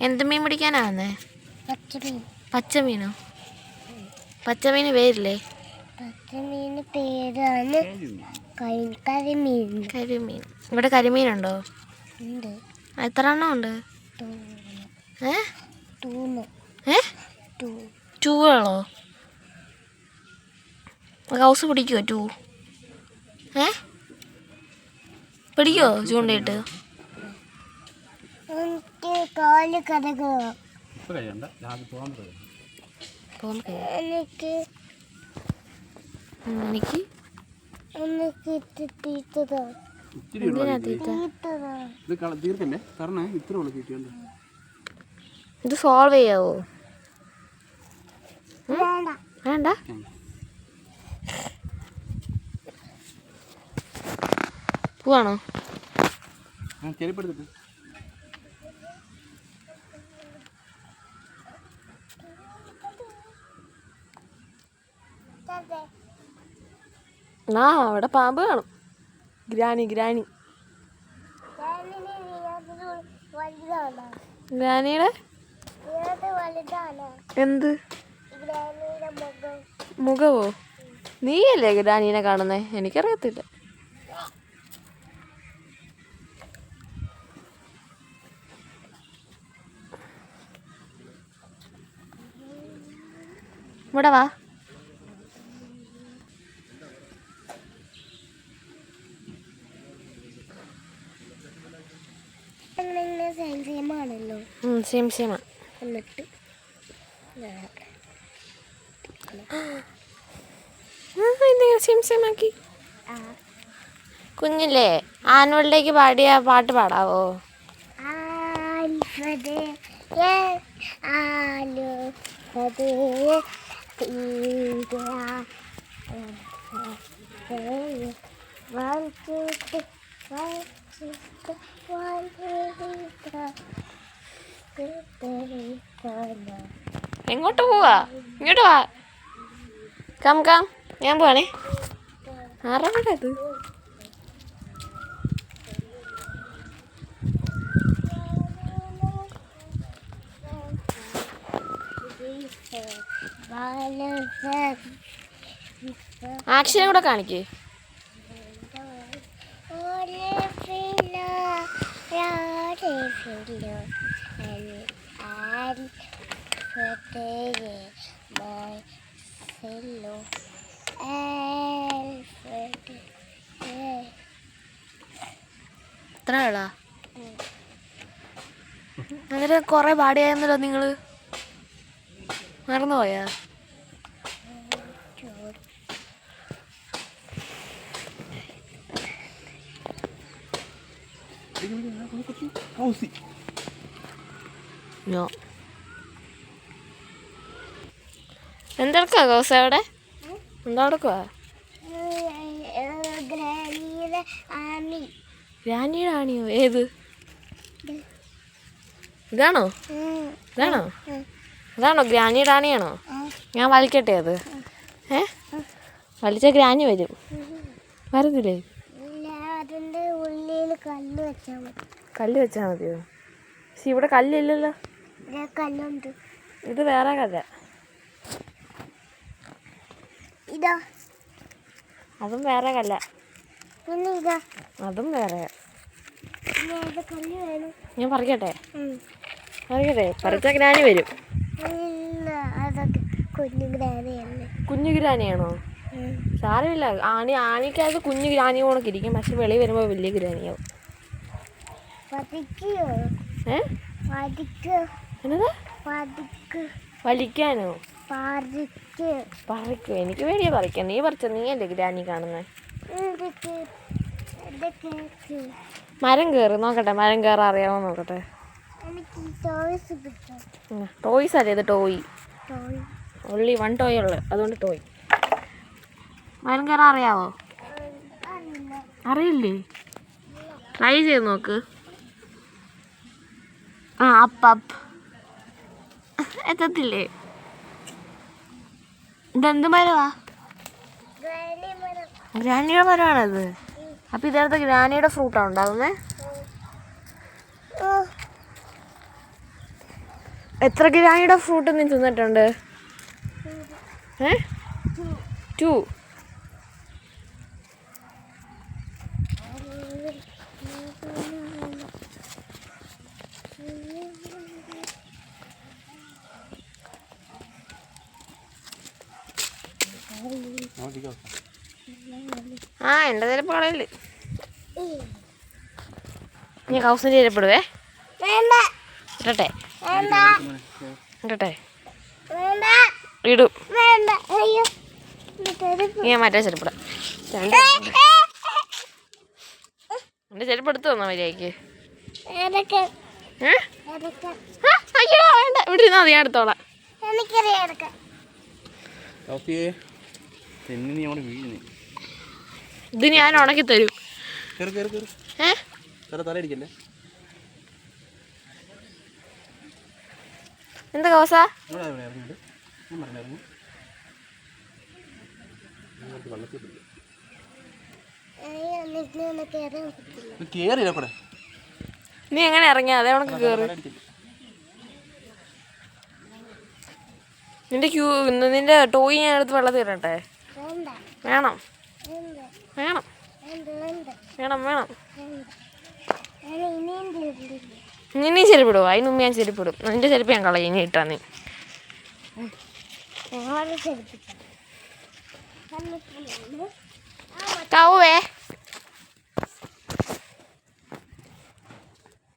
എന്ത് മീൻ പിടിക്കാനാ വന്നേ പച്ചമീനോ? പച്ചമീന് പേരില്ലേ? പച്ചമീന് പേരാണ് കരിമീൻ. കരിമീൻ. ഇവിടെ കരിമീനുണ്ടോ? ഉണ്ട്. എത്ര എണ്ണം ഉണ്ട്? ടൂ ഏ? തൂണ്. ഏ? തൂ. ടൂകളോ ഹൗസ് പിടിക്കുമോ ടൂ ഏ? പിടിക്കോ? ചൂണ്ടയിട്ട്. എനിക്ക് കാൽ സോൾവ് ചെയ്യാവോ? കഴിയണ്ട രാവിലെ പോകാൻ പറ്റും പോകുമ്പോ എനിക്ക് എനിക്ക് എനിക്ക് തീറ്റതാ ഇത്തിരി എന്തിനാ തീറ്റ തീറ്റതാ ഇത് കള- തീർക്കല്ലേ തരണേ ഇത്ര ഉള്ളു കിട്ടിയുണ്ട് ഇത് സോൾവ് ചെയ്യാവോ വേണ്ട വേണ്ട പോവാണോ? ആ അവിടെ പാമ്പ് കാണും. Granny granny. ഗ്രാനിയുടെ? എന്ത്? മുഖവോ? നീയല്ലേ ഗ്രാനീനെ കാണുന്നേ? എനിക്കറിയത്തില്ല. ഇവിടെ വാ. അങ്ങനെ സെയിമാണല്ലോ സെയിം സെയിമാ എന്നിട്ട് സെയിം സെയിം ആക്കി. കുഞ്ഞില്ലേ ആനുവൽ ഡേക്ക് പാടിയ പാട്ട് പാടാവോ? എങ്ങോട്ട് പോവാ? ഇങ്ങോട്ട് വാ. Come come. ഞാൻ പോവാണേ. ആരുടെ ഇത് ആക്ഷനും കൂടെ കാണിക്കേ. എത്ര ആളാ അങ്ങനെ കൊറേ പാടിയായിരുന്നല്ലോ നിങ്ങൾ. മറന്നുപോയാ? ഹൗസി നോ എന്തെടുക്കാ കോസ അവിടെ? എന്താ എടുക്കുവാ ഗ്രാമീണ ആമി ഗ്രാനിയുടെ ആണിയോ ഏത് ഇതാണോ? ഇതാണോ അതാണോ ഗ്രാനി റാണിയാണോ? ഞാൻ വലിക്കട്ടെ അത്. ഏ? വലിച്ച ഗ്രാനി വരും. വരുന്നില്ലേ? കല്ല് വെച്ചാൽ വെച്ചാൽ മതിയോ? പക്ഷെ ഇവിടെ കല്ലില്ലല്ലോ. കല്ലുണ്ട് ഇത് വേറെ കല്ല. ഇതാ അതും വേറെ കല്ല. അതും വേറെ. ഞാൻ പറയട്ടെ പറയട്ടെ പറിച്ച ഗ്രാനി വരും. കുഞ്ഞു ഗ്രാനിയാണോ? സാരമില്ല. ആണി ആണിക്കകത്ത് കുഞ്ഞു ഗ്രാനി കണക്ക് ഇരിക്കും. പക്ഷെ വെളി വരുമ്പോൾ വലിയ ഗ്രാനിയാവും. വലിക്കാനോ? പറിക്കും എനിക്ക് വേണ്ടി പറിക്കാൻ. നീ പറിച്ച? നീ അല്ലേ ഗ്രാനി കാണുന്നേ? മരം കയറി നോക്കട്ടെ. മരം കയറാൻ അറിയാമോ നോക്കട്ടെ. ടോയ്സ് അല്ലേ ഇത് ടോയ് ഉള്ളി വൺ ടോയ് ഉള്ളു. അതുകൊണ്ട് ടോയ് കയറാൻ അറിയാവോ? അറിയില്ല? ട്രൈ ചെയ്ത് നോക്ക്. ആ അപ്പ് അപ്പ് എത്തത്തില്ലേ? ഇതെന്ത് മരവാ? ഗ്രാനി മരം ഗ്രാനിയുടെ മരമാണത്. അപ്പം ഇതിനകത്ത് ഗ്രാനിയുടെ ഫ്രൂട്ടാണ് ഉണ്ടാകുന്നത് എത്ര ഗ്രാമിയുടെ ഫ്രൂട്ട് നീ തിന്നിട്ടുണ്ട്? ഏ? ടു. ആ എന്റെ ചിലപ്പോൾ നീ കൗസിന്റെ ചിലപ്പെടുവേ വേണ്ട ഇടട്ടെ. വേണ്ട. ഇടട്ടെ. വേണ്ട. ഇടും. വേണ്ട. അയ്യോ. നീ ഞാൻ മറ്റേ ചെരുപ്പിടാം. എന്റെ ചെരുപ്പ് എടുത്തു തന്നാ മര്യാദയ്ക്ക് അയ്യോ വേണ്ട. ഇവിടെ ഞാൻ എടുത്തോളാം. ഇത് ഞാൻ ഉണക്കി തരും. ഏ തല അടിക്കല്ലേ എന്താ കൗസ ഇവിടെ ഇവിടെ ഇറങ്ങിയിട്ട് ഞാൻ പറഞ്ഞു ഇറങ്ങി വെള്ളത്തിൽ പിടിക്കും എന്നിട്ട് കയറി കയറിയില്ല കൂടെ നീ എങ്ങനെ ഇറങ്ങിയ? അതേ ഉണക്ക് കേറി. നിന്റെ ക്യൂ നിന്റെ ടോയ് ഞാൻ എടുത്ത് വെള്ളത്തിൽ ഇടട്ടെ? വേണ്ട വേണം. വേണ്ട വേണം. വേണം വേണം നിന്നെ ചെരുപ്പിടുവോ? അതിന് മുമ്പ് ഞാൻ ചെരുപ്പിടും. നിന്റെ ചെരുപ്പ് ഞാൻ കളയും. ഇനി ഇട്ടാ നീ. കൗവേ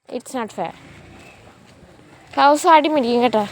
ഇറ്റ്സ് നോട്ട് ഫെയർ കൗസ് അടിമരിക്കും കേട്ടോ.